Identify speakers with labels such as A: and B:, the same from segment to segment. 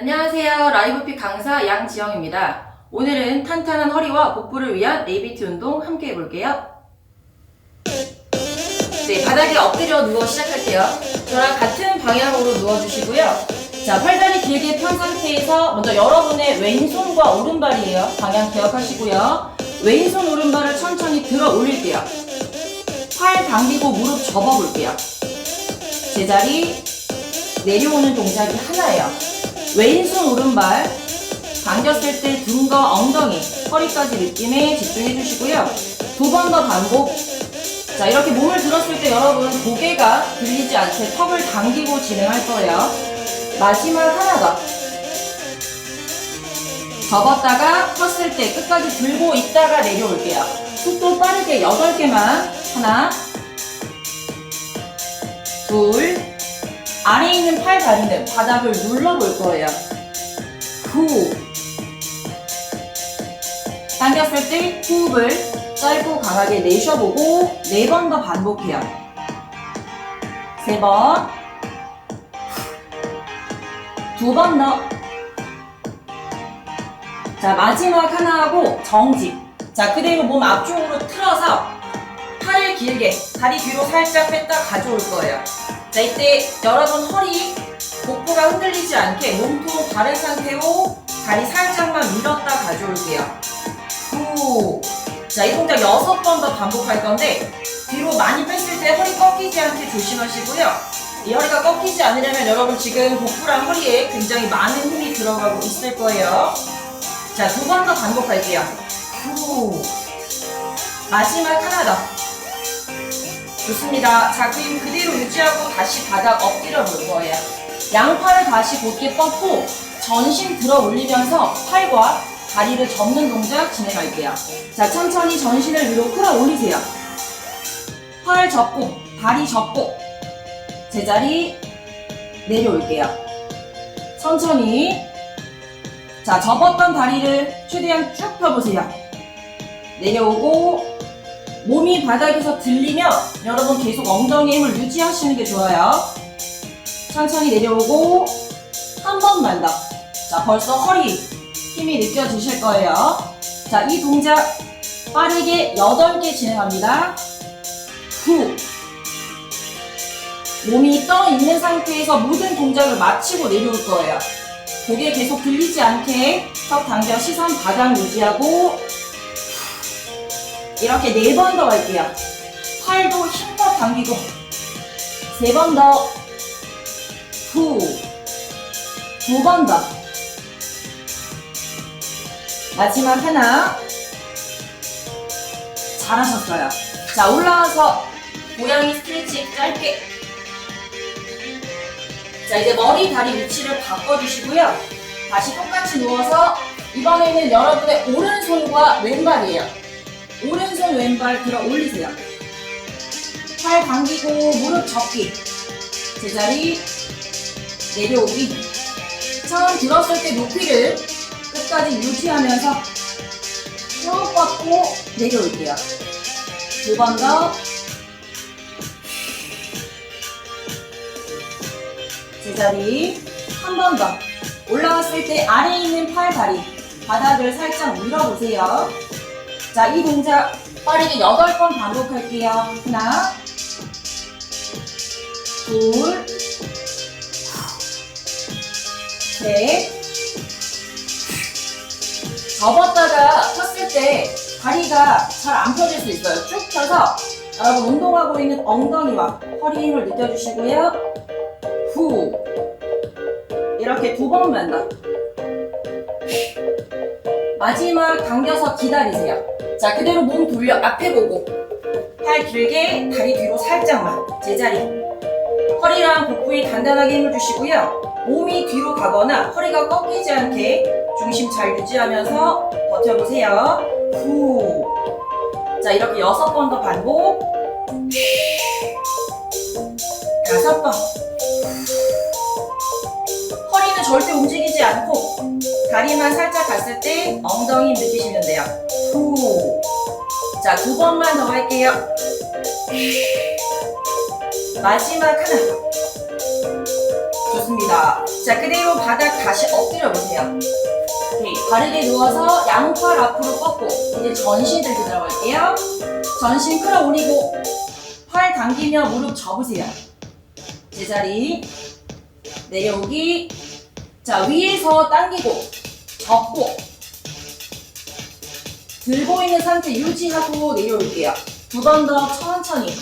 A: 안녕하세요. 라이브핏 강사 양지영입니다. 오늘은 탄탄한 허리와 복부를 위한 ABT 운동 함께 해볼게요. 네, 바닥에 엎드려 누워 시작할게요. 저랑 같은 방향으로 누워주시고요. 자, 팔다리 길게 편 상태에서 먼저 여러분의 왼손과 오른발이에요. 방향 기억하시고요. 왼손 오른발을 천천히 들어 올릴게요. 팔 당기고 무릎 접어볼게요. 제자리 내려오는 동작이 하나예요. 왼손 오른발 당겼을 때 등과 엉덩이, 허리까지 느낌에 집중해 주시고요. 두 번 더 반복. 자, 이렇게 몸을 들었을 때 여러분 고개가 들리지 않게 턱을 당기고 진행할 거예요. 마지막 하나 더. 접었다가 폈을 때 끝까지 들고 있다가 내려올게요. 속도 빠르게 8개만. 하나, 둘, 아래에 있는 팔 다리는 바닥을 눌러볼 거예요. 후. 당겼을 때 호흡을 짧고 강하게 내쉬어보고 네 번 더 반복해요. 세 번. 두 번 더. 자, 마지막 하나 하고 정직. 자, 그대로 몸 앞쪽으로 틀어서 팔을 길게 다리 뒤로 살짝 뺐다 가져올 거예요. 자, 이때 여러분 허리, 복부가 흔들리지 않게 몸통 바른 상태로 다리 살짝만 밀었다 가져올게요. 후. 자, 이 동작 여섯 번 더 반복할 건데 뒤로 많이 뺐을 때 허리 꺾이지 않게 조심하시고요. 이 허리가 꺾이지 않으려면 여러분 지금 복부랑 허리에 굉장히 많은 힘이 들어가고 있을 거예요. 자, 두 번 더 반복할게요. 후. 마지막 하나 더. 좋습니다. 자, 그힘 그대로 유지하고 다시 바닥 엎드려 볼 거예요. 양팔을 다시 곧게 뻗고 전신 들어 올리면서 팔과 다리를 접는 동작 진행할게요. 자, 천천히 전신을 위로 끌어 올리세요. 팔 접고, 다리 접고, 제자리 내려올게요. 천천히. 자, 접었던 다리를 최대한 쭉 펴보세요. 내려오고, 몸이 바닥에서 들리면 여러분 계속 엉덩이 힘을 유지하시는 게 좋아요. 천천히 내려오고 한 번만 더. 자, 벌써 허리 힘이 느껴지실 거예요. 자, 이 동작 빠르게 8개 진행합니다. 후. 몸이 떠 있는 상태에서 모든 동작을 마치고 내려올 거예요. 고개 계속 들리지 않게 턱 당겨 시선 바닥 유지하고 이렇게 네 번 더 할게요. 팔도 힘껏 당기고 세 번 더. 후. 두 번 더. 마지막 하나. 잘하셨어요. 자, 올라와서 고양이 스트레칭 짧게. 자, 이제 머리, 다리 위치를 바꿔주시고요. 다시 똑같이 누워서 이번에는 여러분의 오른손과 왼발이에요. 오른손 왼발 들어 올리세요. 팔 당기고 무릎 접기. 제자리 내려오기. 처음 들었을 때 높이를 끝까지 유지하면서 쭉 뻗고 내려올게요. 두 번 더. 제자리 한 번 더. 올라왔을 때 아래에 있는 팔, 다리 바닥을 살짝 밀어보세요. 자, 이 동작 빠르게 8번 반복할게요. 하나, 둘, 셋. 접었다가 폈을 때 다리가 잘 안 펴질 수 있어요. 쭉 펴서 여러분 운동하고 있는 엉덩이와 허리 힘을 느껴주시고요. 후. 이렇게 두 번만 더. 마지막 당겨서 기다리세요. 자, 그대로 몸 돌려 앞에 보고 팔 길게 다리 뒤로 살짝만 제자리 허리랑 복부에 단단하게 힘을 주시고요. 몸이 뒤로 가거나 허리가 꺾이지 않게 중심 잘 유지하면서 버텨보세요. 후. 자, 이렇게 여섯 번 더 반복. 다섯 번. 허리는 절대 움직이지 않고 다리만 살짝 갔을 때 엉덩이 느끼시면 돼요. 후. 자, 두 번만 더 할게요. 마지막 하나. 좋습니다. 자, 그대로 바닥 다시 엎드려 보세요. 오케이. 바르게 누워서 양팔 앞으로 뻗고 이제 전신 들고 들어갈게요. 전신 끌어 올리고 팔 당기며 무릎 접으세요. 제자리 내려오기. 자, 위에서 당기고 접고 들고 있는 상태 유지하고 내려올게요. 두 번 더 천천히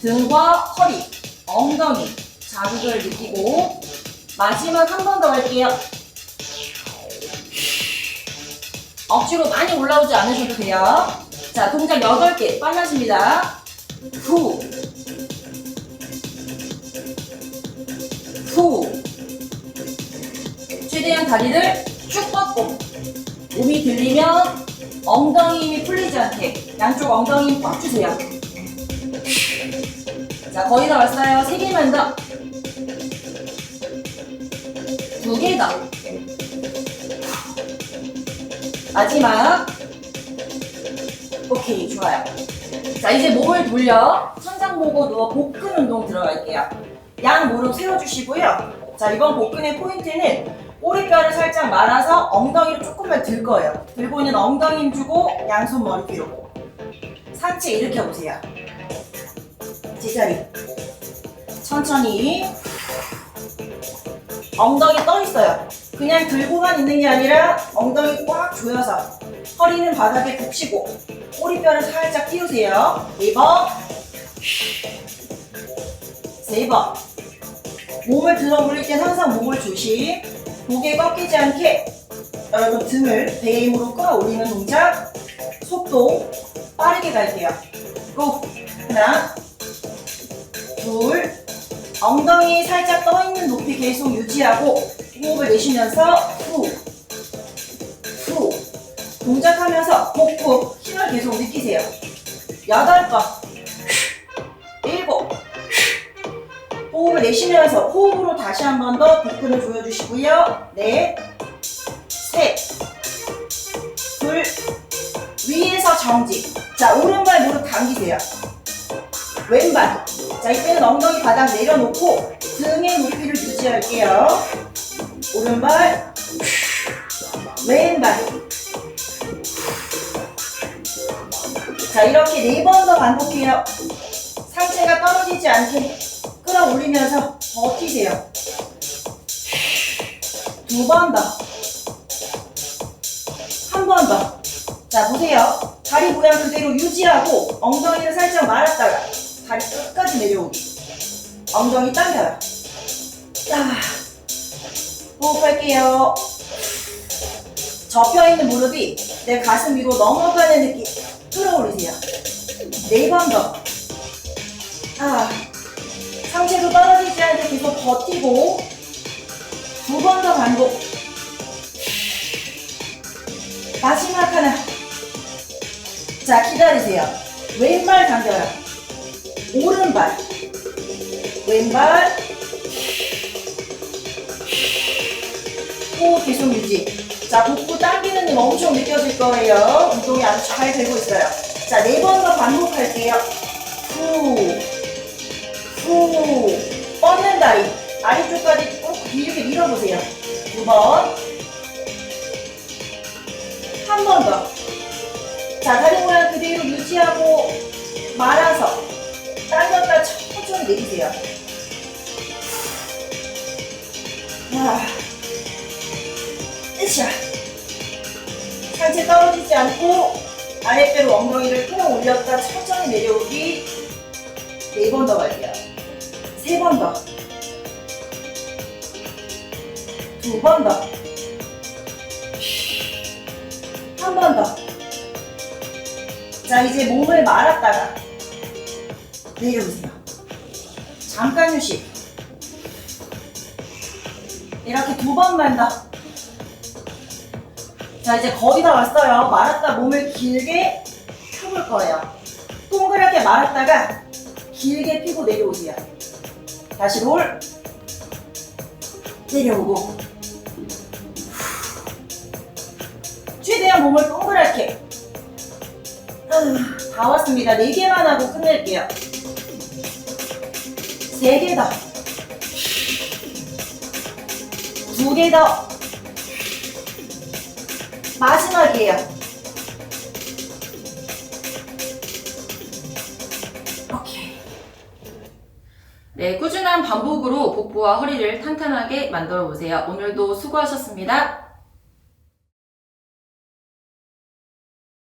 A: 등과 허리, 엉덩이 자극을 느끼고 마지막 한 번 더 할게요. 억지로 많이 올라오지 않으셔도 돼요. 자, 동작 8개 빨라집니다. 후. 후. 최대한 다리를 쭉 뻗고 몸이 들리면 엉덩이 힘이 풀리지 않게 양쪽 엉덩이 힘꽉 주세요. 자, 거의 다 왔어요. 세 개만 더. 두 개 더. 마지막. 오케이, 좋아요. 자, 이제 몸을 돌려 천장 보고 누워 복근 운동 들어갈게요. 양 무릎 세워주시고요. 자, 이번 복근의 포인트는 꼬리뼈를 살짝 말아서 엉덩이를 조금만 들 거예요. 들고 있는 엉덩이 힘 주고 양손 머리 뒤로. 상체 일으켜 보세요. 제자리. 천천히. 엉덩이 떠 있어요. 그냥 들고만 있는 게 아니라 엉덩이 꽉 조여서 허리는 바닥에 붙이고 꼬리뼈를 살짝 띄우세요. 네 번. 세 번. 몸을 들어 올릴 땐 항상 목을 조심. 목에 꺾이지 않게 여러분 등을 배의 힘으로 끌어올리는 동작. 속도 빠르게 갈게요. 고! 하나, 둘, 엉덩이 살짝 떠 있는 높이 계속 유지하고 호흡을 내쉬면서 후, 후. 동작하면서 복부 힘을 계속 느끼세요. 여덟 번, 일곱. 호흡을 내쉬면서 호흡으로 다시 한 번 더 복근을 조여주시고요. 넷, 셋, 둘, 위에서 정지. 자, 오른발 무릎 당기세요. 왼발. 자, 이때는 엉덩이 바닥 내려놓고 등의 높이를 유지할게요. 오른발, 왼발. 자, 이렇게 네 번 더 반복해요. 상체가 떨어지지 않게 끌어올리면서 버티세요. 두 번 더. 한 번 더. 자, 보세요. 다리 모양 그대로 유지하고 엉덩이를 살짝 말았다가 다리 끝까지 내려오기. 엉덩이 당겨요. 자, 호흡할게요. 접혀있는 무릎이 내 가슴 위로 넘어가는 느낌. 끌어올리세요. 네 번 더. 아, 상체도 떨어지지 않게 계속 버티고 두 번 더 반복. 마지막 하나. 자, 기다리세요. 왼발 당겨요. 오른발. 왼발. 호흡 계속 유지. 자, 복부 당기는 힘 엄청 느껴질 거예요. 운동이 아주 잘 되고 있어요. 자, 네 번 더 반복할게요. 후. 후. 뻗는 다리. 아래쪽까지 꼭 길게 밀어보세요. 두 번. 한 번 더. 자, 다리 모양 그대로 유지하고 말아서 당겼다 천천히 내리세요. 야, 으쌰. 상체 떨어지지 않고 아랫배로 엉덩이를 끌어올렸다 천천히 내려오기 네 번 더 갈게요. 세 번 더. 두 번 더. 한 번 더. 자, 이제 몸을 말았다가 내려오세요. 잠깐 휴식. 이렇게 두 번만 더. 자, 이제 거의 다 왔어요. 말았다 몸을 길게 펴볼 거예요. 동그랗게 말았다가 길게 피고 내려오세요. 다시 롤. 내려오고. 최대한 몸을 동그랗게. 아, 다 왔습니다. 네 개만 하고 끝낼게요. 세개 더. 두개 더. 마지막이에요. 네, 꾸준한 반복으로 복부와 허리를 탄탄하게 만들어 보세요. 오늘도 수고하셨습니다.